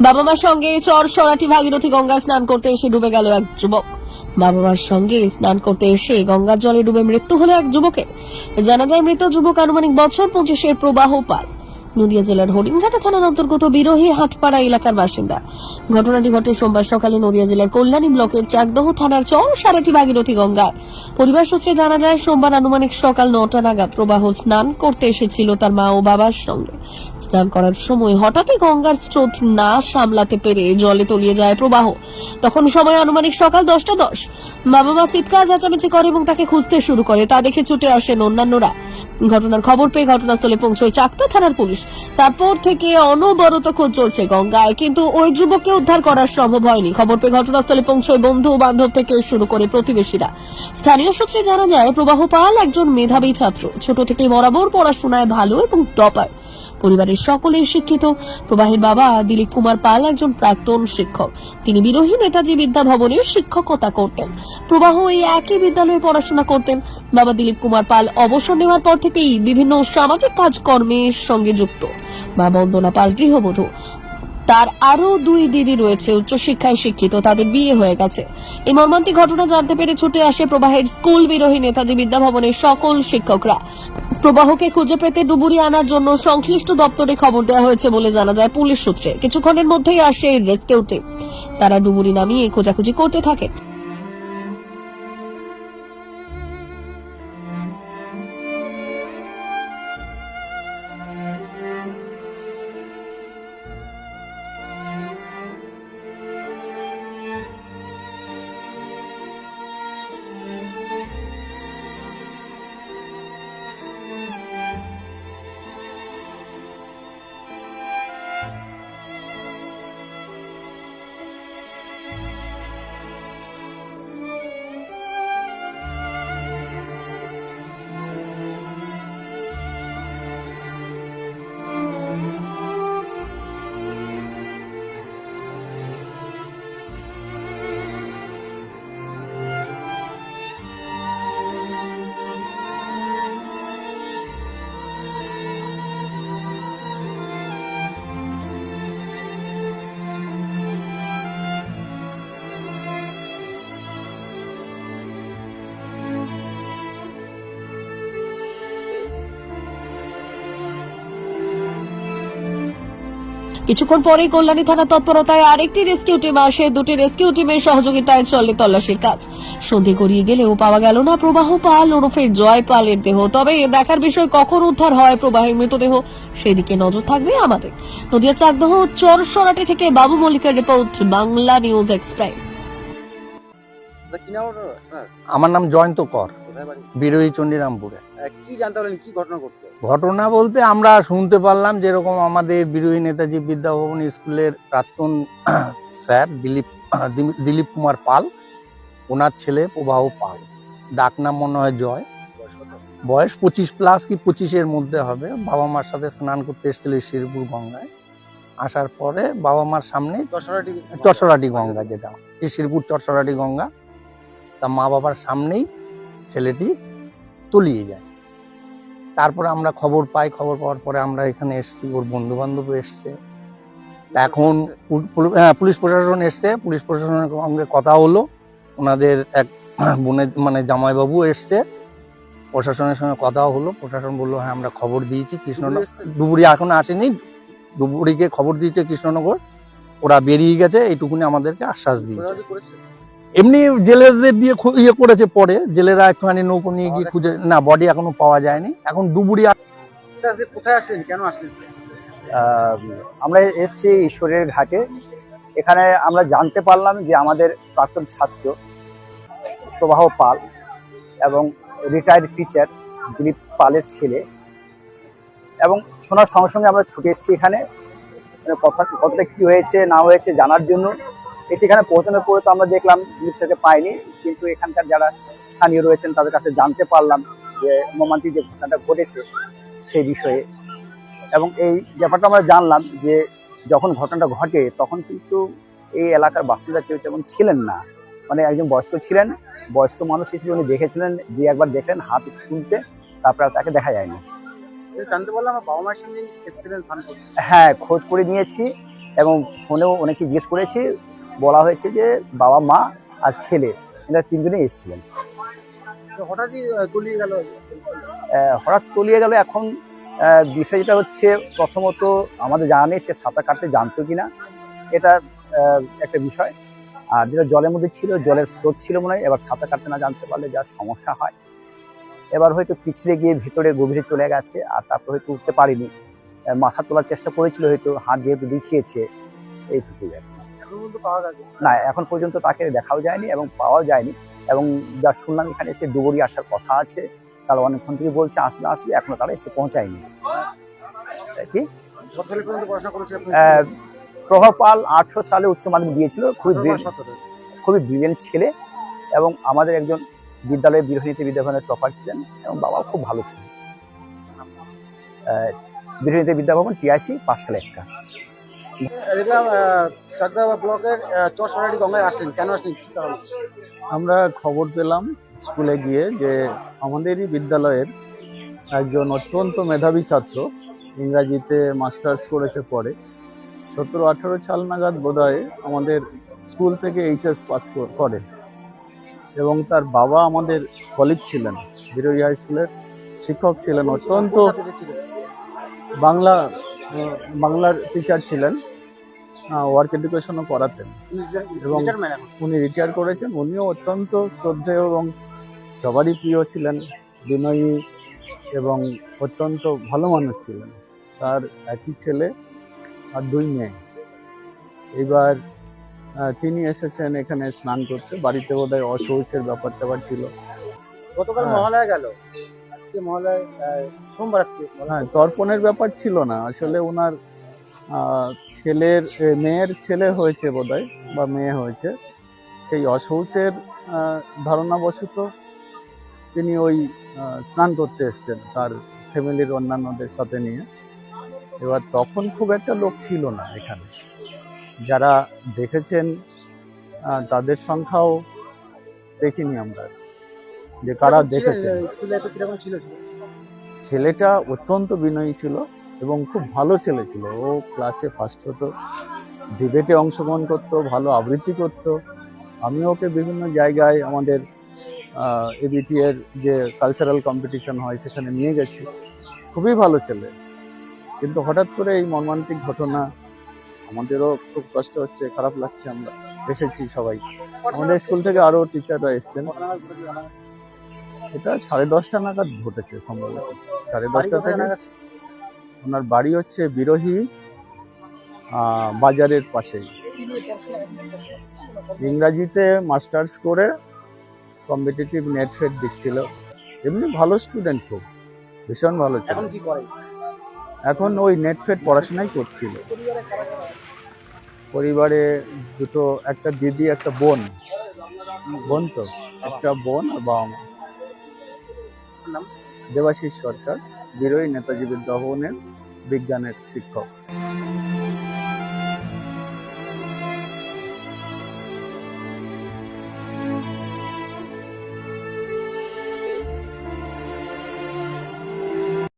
বাবা মার সঙ্গে চর সরাটি ভাগীরথী গঙ্গায় স্নান করতে এসে ডুবে গেল এক যুবক। বাবা মার সঙ্গে স্নান করতে এসে গঙ্গার জলে ডুবে মৃত্যু হলো এক যুবকের। জানা যায় মৃত যুবক আনুমানিক বছর পঁচিশের প্রবাহ পাল নদিয়া জেলার হরিণঘাটা থানার অন্তর্গত বিরোহী হাটপাড়া এলাকার বাসিন্দা। ঘটনাটি ঘটে সোমবার সকালে নদিয়া জেলার কল্যাণী ব্লকের চাকদহ থানার চর সারাটি ভাগীরথী গঙ্গায়। পরিবার সূত্রে জানা যায়, সোমবার আনুমানিক সকাল নটা নাগাদ প্রবাহ স্নান করতে এসেছিল তার মা ও বাবার সঙ্গে। স্নান করার সময় হঠাৎই গঙ্গার স্রোত না সামলাতে পেরে জলে তলিয়ে যায় প্রবাহ। তখন সময় আনুমানিক সকাল দশটা দশ। বাবা মা চিৎকার, চেঁচামেচি করে এবং তাকে খুঁজতে শুরু করে। তা দেখে ছুটে আসেন অন্যান্যরা। ঘটনার খবর পেয়ে ঘটনাস্থলে পৌঁছয় চাকদা থানার পুলিশ। তারপর থেকে অনবরত খোঁজ চলছে গঙ্গায়, কিন্তু ওই যুবককে উদ্ধার করা সম্ভব হয়নি। খবর পেয়ে ঘটনাস্থলে পৌঁছয় বন্ধু বান্ধব থেকে শুরু করে প্রতিবেশীরা। স্থানীয় সূত্রে জানা যায়, প্রবাহ পাল একজন মেধাবী ছাত্র। ছোট থেকে বরাবর পড়াশোনায় ভালো এবং টপার। পরিবারের সকলেই শিক্ষিত। প্রবাহের বাবা দিলীপ কুমার পাল একজন প্রাক্তন শিক্ষক। তিনি বিরোহী নেতাজি বিদ্যা ভবনের শিক্ষকতা করতেন। প্রবাহ এই একই বিদ্যালয়ে পড়াশোনা করতেন। বাবা দিলীপ কুমার পাল অবসর নেওয়ার পর থেকেই বিভিন্ন সামাজিক কাজকর্মের সঙ্গে যুক্ত। মা বন্দনা পাল গৃহবধূ। তার আরও দুই দিদি রয়েছে, উচ্চশিক্ষায় শিক্ষিত, তাদের বিয়ে হয়ে গেছে। এই মর্মান্তিক ঘটনা জানতে পেরে ছুটে আসে প্রবাহের স্কুল বিরোহী নেতাজি বিদ্যাভবনের সকল শিক্ষকরা। প্রবাহকে খুঁজে পেতে ডুবুরি আনার জন্য সংশ্লিষ্ট দপ্তরে খবর দেওয়া হয়েছে বলে জানা যায় পুলিশ সূত্রে। কিছুক্ষণের মধ্যেই আসে রেস্কিউ টিম। তারা ডুবুরি নামিয়ে খোঁজাখুঁজি করতে থাকে কিছুক্ষণ পরে কল্যাণী থানা তৎপরতায় আরেকটি রেস্কিউ টিম আসে। দুটি রেস্কিউ টিমের সহযোগিতায় চলে তল্লাশির কাজ। সন্ধে গড়িয়ে গেলেও পাওয়া গেল না প্রবাহ পাল, ওরফে জয় পালের দেহ। তবে দেখার বিষয়, কখন উদ্ধার হয় প্রবাহের মৃতদেহ, সেদিকে নজর থাকবে আমাদের। নদিয়া চাকদহ, চরসরাটি থেকে বাবু মল্লিকের রিপোর্ট, বাংলা নিউজ এক্সপ্রেস। আমার নাম জয়ন্ত কর বিরোহী চণ্ডীরামপুরে। কি জানতে পারলেন কি ঘটনা ঘটলো ঘটনা বলতে আমরা শুনতে পারলাম যেরকম আমাদের বিরোহী নেতাজি বিদ্যাভবন স্কুলের প্রাক্তন স্যার দিলীপ দিলীপ কুমার পাল ওনার ছেলে প্রবাহ পাল। ডাক নাম মনে হয় জয়। বয়স পঁচিশ প্লাস কি পঁচিশের মধ্যে হবে। বাবা মার সাথে স্নান করতে এসেছিল শিরপুর গঙ্গায়। আসার পরে বাবা মার সামনে চরসরাটি গঙ্গা। যেটা শিরপুর চরসরাটি গঙ্গা। তা মা বাবার সামনেই ছেলেটি তলিয়ে যায়। তারপরে আমরা খবর পাই খবর পাওয়ার পরে আমরা এখানে এসেছি ওর বন্ধু বান্ধব এসছে। এখন হ্যাঁ, পুলিশ প্রশাসন এসছে পুলিশ প্রশাসনের সঙ্গে কথা হলো। ওনাদের এক বোনের মানে জামাইবাবু এসছে প্রশাসনের সঙ্গে কথা হলো। প্রশাসন বলল হ্যাঁ আমরা খবর দিয়েছি কৃষ্ণনগর ডুবুরি এখনও আসেনি ডুবুরিকে খবর দিয়েছে কৃষ্ণনগর। ওরা বেরিয়ে গেছে এইটুকুনি আমাদেরকে আশ্বাস দিয়েছে? এমনি জেলেদের দিয়ে খু- ইয়ে করেছে পরে জেলেরা একটুখানি নৌকো নিয়ে গিয়ে খুঁজে না বডি এখনও পাওয়া যায়নি। এখন ডুবুরি আ- কোথায় আসলেন? কেন আসলেন? আমরা এসেছি ঈশ্বরের ঘাটে। এখানে আমরা জানতে পারলাম যে আমাদের প্রাক্তন ছাত্র প্রবাহ পাল এবং রিটায়ার্ড টিচার দিলীপ পালের ছেলে। এবং শোনার সঙ্গে সঙ্গে আমরা ছুটে এসেছি এখানে। কথা কতটা কি হয়েছে না হয়েছে জানার জন্য। এসে এখানে পৌঁছানোর পরে তো আমরা দেখলাম স্যারকে পাইনি কিন্তু এখানকার যারা স্থানীয় রয়েছেন তাদের কাছে জানতে পারলাম যে মর্মান্তিক যে ঘটনাটা ঘটেছে সেই বিষয়ে। এবং এই ব্যাপারটা আমরা জানলাম যে যখন ঘটনাটা ঘটে তখন কিন্তু এই এলাকার বাসিন্দা কেউ তেমন ছিলেন না। মানে একজন বয়স্ক ছিলেন বয়স্ক মানুষ হিসেবে উনি দেখেছিলেন দুই একবার দেখলেন হাত তুলতে তারপরে আর তাকে দেখা যায়নি। জানতে পারলাম আমার বাবা মায়ের সঙ্গে এসেছিলেন হ্যাঁ খোঁজ করে নিয়েছি এবং ফোনেও অনেকে জিজ্ঞেস করেছে বলা হয়েছে যে বাবা মা আর ছেলে এরা তিনজনেই এসেছিলেন। তো হঠাৎই তলিয়ে গেল। হঠাৎ তলিয়ে গেল এখন বিষয় যেটা হচ্ছে প্রথমত আমাদের জানা নেই সে সাঁতার কাটতে জানতো কিনা। এটা একটা বিষয়। আর যেটা জলের মধ্যে ছিল জলের স্রোত ছিল মনে হয় এবার সাঁতার কাটতে না জানতে পারলে যা সমস্যা হয়। এবার হয়তো পিছলে গিয়ে ভিতরে গভীরে চলে গেছে আর তারপর হয়তো উঠতে পারিনি। মাথা তোলার চেষ্টা করেছিল হয়তো হাত যেহেতু দেখিয়েছে এইটুকুই আর না এখন পর্যন্ত তাকে দেখাও যায়নি এবং পাওয়াও যায়নি। এবং যা শুনলাম এখানে এসে ডুবুরি আসার কথা আছে তারা অনেকক্ষণ থেকে বলছে আসলে আসবে এখনও তারা এসে পৌঁছায়নি। তাই কি? কত সালে পর্যন্ত পড়াশোনা করেছে আপনি? আহ, প্রভা পাল আটশো সালে উচ্চ মাধ্যমিক দিয়েছিল খুবই? খুবই ব্রিলিয়েন্ট ছেলে এবং আমাদের একজন বিদ্যালয়ের বিরোহিনীতে বিদ্যাভবনের টপার ছিলেন এবং বাবাও খুব ভালো ছিলেন। বিরোহিনীতে বিদ্যাভবন টিআইসি পাঁচকাল একটা। দেখলাম চাকদা ব্লকের গঙ্গায় আসলেন। কেন আসলেন? কি কারণে? আমরা খবর পেলাম স্কুলে গিয়ে যে আমাদেরই বিদ্যালয়ের একজন অত্যন্ত মেধাবী ছাত্র ইংরাজিতে মাস্টার্স করেছে পরে। সতেরো আঠারো সাল নাগাদ বোধহয় আমাদের স্কুল থেকে এইচএস পাস করে এবং তার বাবা আমাদের কলিগ ছিলেন বিরোহী হাই স্কুলের শিক্ষক ছিলেন অত্যন্ত? বাংলা বাংলার টিচার ছিলেন ওয়ার্ক এডুকেশনও করাতেন এবং- উনি রিটায়ার করেছেন। উনিও অত্যন্ত শ্রদ্ধেয় এবং সবারই প্রিয় ছিলেন, বিনয়ী এবং অত্যন্ত ভালো মানুষ ছিলেন। তার একই ছেলে আর দুই মেয়ে। এবার তিনি এসেছেন এখানে স্নান করতে। বাড়িতে বোধহয় অশৌচের ব্যাপার ট্যাপার ছিল। গতকাল। মহালয়া গেল। আজকে মহালয়া সোমবার আজকে হ্যাঁ তর্পণের ব্যাপার ছিল না। আসলে ওনার ছেলের মেয়ের ছেলে হয়েছে বোধহয় বা মেয়ে হয়েছে। সেই অশৌচের ধারণাবশত তিনি ওই স্নান করতে এসছেন তার ফ্যামিলির অন্যান্যদের সাথে নিয়ে। এবার তখন খুব একটা লোক ছিল না এখানে। যারা দেখেছেন তাদের সংখ্যাও দেখিনি আমরা। যে কারা ছিল ছেলেটা অত্যন্ত বিনয়ী ছিল এবং খুব ভালো ছেলে ছিল। ও ক্লাসে ফার্স্ট হতো ডিবেটে অংশগ্রহণ করতো ভালো আবৃত্তি করতো। আমি ওকে বিভিন্ন জায়গায় আমাদের এবিটি এর যে কালচারাল কম্পিটিশন হয় সেখানে নিয়ে গেছি। খুবই ভালো ছেলে। কিন্তু হঠাৎ করে এই মর্মান্তিক ঘটনা আমাদেরও খুব কষ্ট হচ্ছে খারাপ লাগছে আমরা এসেছি সবাই। আমাদের স্কুল থেকে আরও টিচাররা এসেছেন। এটা সাড়ে দশটা নাগাদ ঘটেছে সম্ভবত। সাড়ে দশটা থেকে ওনার বাড়ি হচ্ছে বিরোহী বাজারের পাশেই। ইংরাজিতে মাস্টার্স করে কম্পিটিটিভ নেট ফেট দিচ্ছিল। এমনি ভালো স্টুডেন্ট খুব ভীষণ ভালো ছিল। এখন এখন ওই নেট ফেট পড়াশোনাই করছিল। পরিবারে দুটো একটা দিদি একটা বোন। বোন তো একটা বোন আর বাবা মা। নাম? দেবাশিস সরকার বিরোহী নেতাজি বিদ্যাভবনের বিজ্ঞানের শিক্ষক